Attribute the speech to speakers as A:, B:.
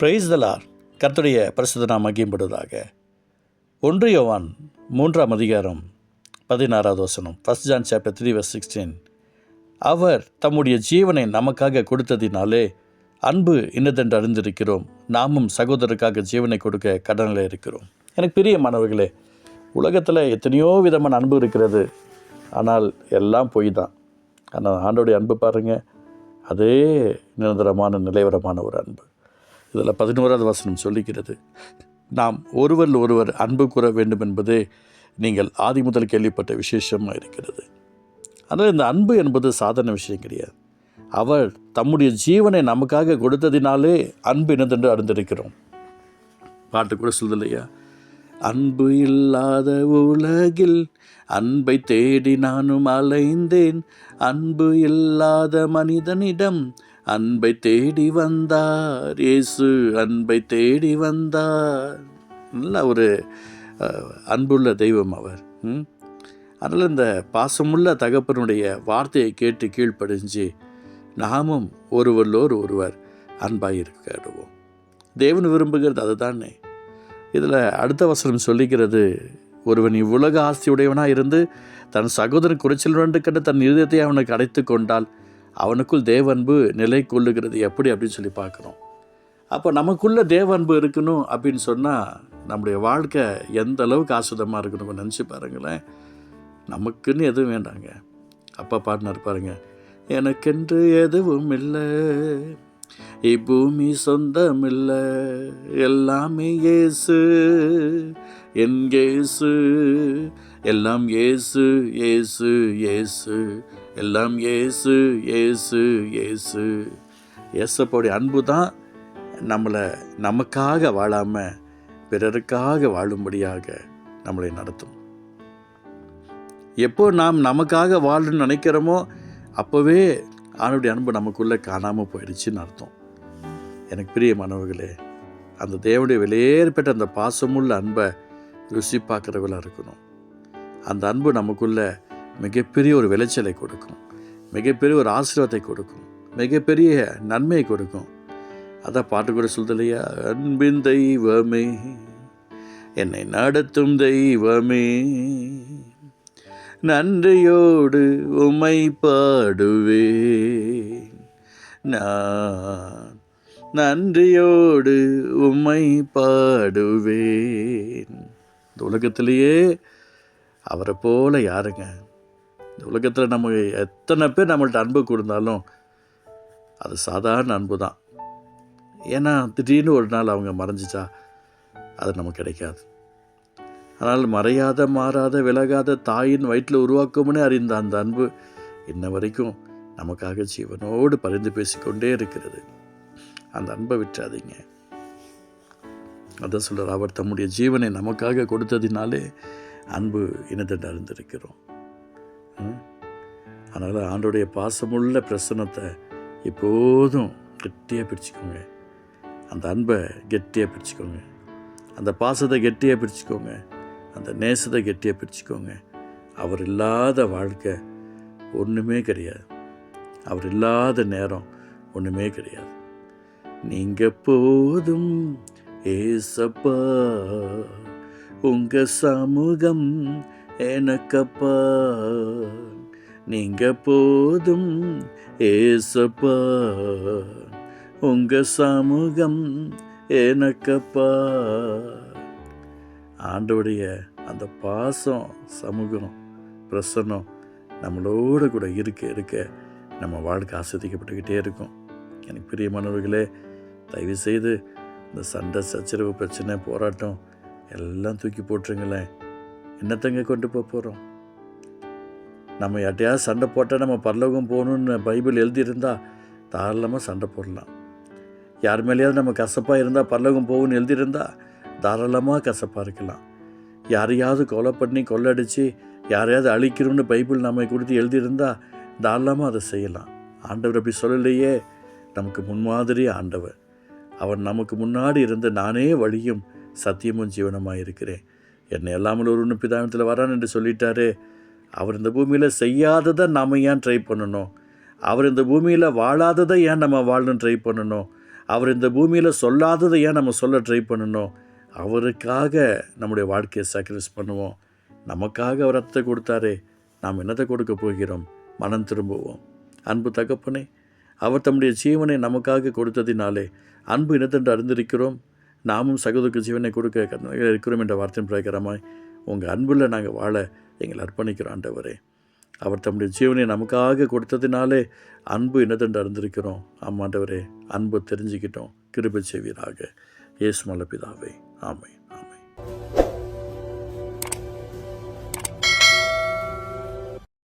A: Price தலார் கர்த்தருடைய பரிசுத்த நாம் மகிம்படுவதாக ஒன்று யோவான் மூன்றாம் அதிகாரம் பதினாறாவது வசனம். First John chapter three verse sixteen அவர் தம்முடைய ஜீவனை நமக்காக கொடுத்ததினாலே அன்பு இன்னதென்று அறிந்திருக்கிறோம். நாமும் சகோதரருக்காக ஜீவனை கொடுக்க கடனில் இருக்கிறோம். எனக்கு பெரிய மாணவர்களே உலகத்தில் எத்தனையோ விதமான அன்பு இருக்கிறது. ஆனால் எல்லாம் பொய் தான் ஆனால் ஆண்டோடைய அன்பு பாருங்கள் அதே நிரந்தரமான நிலைவரமான ஒரு அன்பு. இதில் பதினோராவது வசனம் சொல்லிக்கிறது நாம் ஒருவர் ஒருவர் அன்பு கூற வேண்டும் என்பதே நீங்கள் ஆதி முதல் கேள்விப்பட்ட விசேஷமாக இருக்கிறது. ஆனால் இந்த அன்பு என்பது சாதாரண விஷயம் கிடையாது. அவர் தம்முடைய ஜீவனை நமக்காக கொடுத்ததினாலே அன்பு என்னதென்று அறிந்திருக்கிறோம். பாட்டு கூட சொல்லுது இல்லையா? அன்பு இல்லாத உலகில் அன்பை தேடி நானும் அலைந்தேன். அன்பு இல்லாத மனிதனிடம் அன்பை தேடி வந்தார். இயேசு அன்பை தேடி வந்தார். நல்ல ஒரு அன்புள்ள தெய்வம் அவர். ம்? அதனால் இந்த பாசமுள்ள தகப்பனுடைய வார்த்தையை கேட்டு கீழ்ப்படிஞ்சு நாமும் ஒருவரிலோர் ஒருவர் அன்பாக இருக்கிடுவோம் தேவன் விரும்புகிறது அதுதானே. இதில் அடுத்த வசனம் சொல்லிக்கிறது ஒருவன் இவ்வுலக ஆஸ்தியுடையவனாக இருந்து தன் சகோதரன் குறைச்சல் கண்டு தன் இருதயத்தை அவனுக்கு அடைத்து கொண்டால் அவனுக்குள் தேவன்பு நிலை கொள்ளுகிறது எப்படி அப்படின்னு சொல்லி பார்க்குறோம். அப்போ நமக்குள்ள தேவன்பு இருக்கணும் அப்படின்னு சொன்னால் நம்முடைய வாழ்க்கை எந்த அளவுக்கு ஆசுதமாக இருக்கணும் நினச்சி பாருங்களேன். நமக்குன்னு எதுவும் வேண்டாங்க. அப்பா பாடினார் பாருங்க எனக்கென்று எதுவும் இல்லை இப்பூமி சொந்தம் இல்லை எல்லாமே ஏசு என் ஏசு எல்லாம் ஏசு ஏசு ஏசு எல்லாம் ஏசு ஏசு ஏசு. ஏசப்போடைய அன்பு தான் நம்மளை நமக்காக வாழாமல் பிறருக்காக வாழும்படியாக நம்மளை நடத்தும். எப்போ நாம் நமக்காக வாழணும்னு நினைக்கிறோமோ அப்போவே ஆணுடைய அன்பு நமக்குள்ளே காணாமல் போயிடுச்சுன்னு அர்த்தம். எனக்கு பிரிய பிரியமானவர்களே அந்த தேவனுடைய வெளியேற்பட்ட அந்த பாசமுள்ள அன்பை ருசி பார்க்குறவளாக இருக்கணும். அந்த அன்பு நமக்குள்ளே மிகப்பெரிய ஒரு விளைச்சலை கொடுக்கும். மிகப்பெரிய ஒரு ஆசீர்வாதத்தை கொடுக்கும். மிகப்பெரிய நன்மையை கொடுக்கும். அதான் பாட்டு கூட சொல்லுது இல்லையா அன்பின் தெய்வமே என்னை நடத்தும் தெய்வமே நன்றியோடு உமை பாடுவேன். நான் நன்றியோடு உமை பாடுவேன். இந்த உலகத்திலேயே அவரை போல யாருங்க? இந்த உலகத்தில் நம்ம எத்தனை பேர் நம்மள்ட்ட அன்பு கொடுத்தாலும் அது சாதாரண அன்பு தான். ஏன்னா திடீர்னு ஒரு நாள் அவங்க மறைஞ்சிச்சா அது நமக்கு கிடைக்காது. ஆனால் மறையாத மாறாத விலகாத தாயின் வயிற்றில் உருவாக்கும்னே அறிந்த அந்த அன்பு இன்ன வரைக்கும் நமக்காக ஜீவனோடு பரிந்து பேசிக்கொண்டே இருக்கிறது. அந்த அன்பை விட்டுறாதீங்க அதான் சொல்கிறார் அவர் தம்முடைய ஜீவனை நமக்காக கொடுத்ததினாலே அன்பு இனத்தை அறிந்திருக்கிறோம் அதனால் ஆண்டோடைய பாசமுள்ள பிரசனத்தை எப்போதும் கெட்டியாக பிடிச்சிக்கோங்க அந்த அன்பை கெட்டியாக பிடிச்சிக்கோங்க அந்த பாசத்தை கெட்டியாக பிடிச்சிக்கோங்க அந்த நேசத்தை கெட்டியாக பிடிச்சிக்கோங்க அவர் இல்லாத வாழ்க்கை ஒன்றுமே கிடையாது. அவர் இல்லாத நேரம் ஒன்றுமே கிடையாது. நீங்கள் போதும் ஏசப்பா. உங்கள் சமூகம் எனக்கப்பா. நீங்க போதும் ஏசப்பா. உங்க சமூகம் எனக்கப்பா. ஆண்டோடைய அந்த பாசம் சமூகம் பிரசன்னம் நம்மளோட கூட இருக்க இருக்க நம்ம வாழ்க்கை ஆஸ்வதிக்கப்பட்டுக்கிட்டே இருக்கும். எனக்கு பிரியமானவர்களே தயவுசெய்து இந்த சண்டை சச்சரவு பிரச்சனை போராட்டம் எல்லாம் தூக்கி போட்டுருங்களேன். என்னத்தங்க கொண்டு போக போகிறோம் நம்ம யார்ட்டையாவது சண்டை போட்டால் நம்ம பரலோகம் போகணுன்னு பைபிள் எழுதியிருந்தா தாராளமாக சண்டை போடலாம். யார் மேலேயாவது நம்ம கசப்பாக இருந்தால் பரலோகம் போகணும்னு எழுதியிருந்தா தாராளமாக கசப்பாக இருக்கலாம். யாரையாவது கொலை பண்ணி கொள்ளடிச்சு யாரையாவது அழிக்கிறோம்னு பைபிள் நம்ம கொடுத்து எழுதியிருந்தா தாராளமாக அதை செய்யலாம். ஆண்டவர் அப்படி சொல்லலையே. நமக்கு முன்மாதிரி ஆண்டவர். அவன் நமக்கு முன்னாடி இருந்து நானே வழியும் சத்தியமும் ஜீவனமாக இருக்கிறேன் என்னை எல்லாமல் ஒரு பிதானத்தில் வரான் என்று சொல்லிட்டாரே. அவர் இந்த பூமியில் செய்யாததை நாம் ஏன் ட்ரை பண்ணணும்? அவர் இந்த பூமியில் வாழாததை ஏன் நம்ம வாழணும் ட்ரை பண்ணணும்? அவர் இந்த பூமியில் சொல்லாததை ஏன் நம்ம சொல்ல ட்ரை பண்ணணும்? அவருக்காக நம்முடைய வாழ்க்கையை சாக்ரிஃபைஸ் பண்ணுவோம். நமக்காக அவர் ரத்தத்தை கொடுத்தாரே. நாம் என்னத்தை கொடுக்க போகிறோம்? மனம் திரும்புவோம். அன்பு தகப்பனே அவர் தம்முடைய ஜீவனை நமக்காக கொடுத்ததினாலே அன்பு இனத்தென்று அறிந்திருக்கிறோம். நாமும் சகோதரருக்கு ஜீவனை கொடுக்க இருக்கிறோம் என்ற வார்த்தையின் பிரகாரமாய் உங்கள் அன்பில் நாங்கள் வாழ எங்களை அர்ப்பணிக்கிறோம் ஆண்டவரே. அவர் தம்முடைய ஜீவனை நமக்காக கொடுத்ததினாலே அன்பு என்னதென்று அறிந்திருக்கிறோம். ஆமாண்டவரே அன்பு தெரிஞ்சுக்கிட்டோம். கிருபை செய்வீராக. இயேசு மலப்பிதாவே ஆமை ஆமை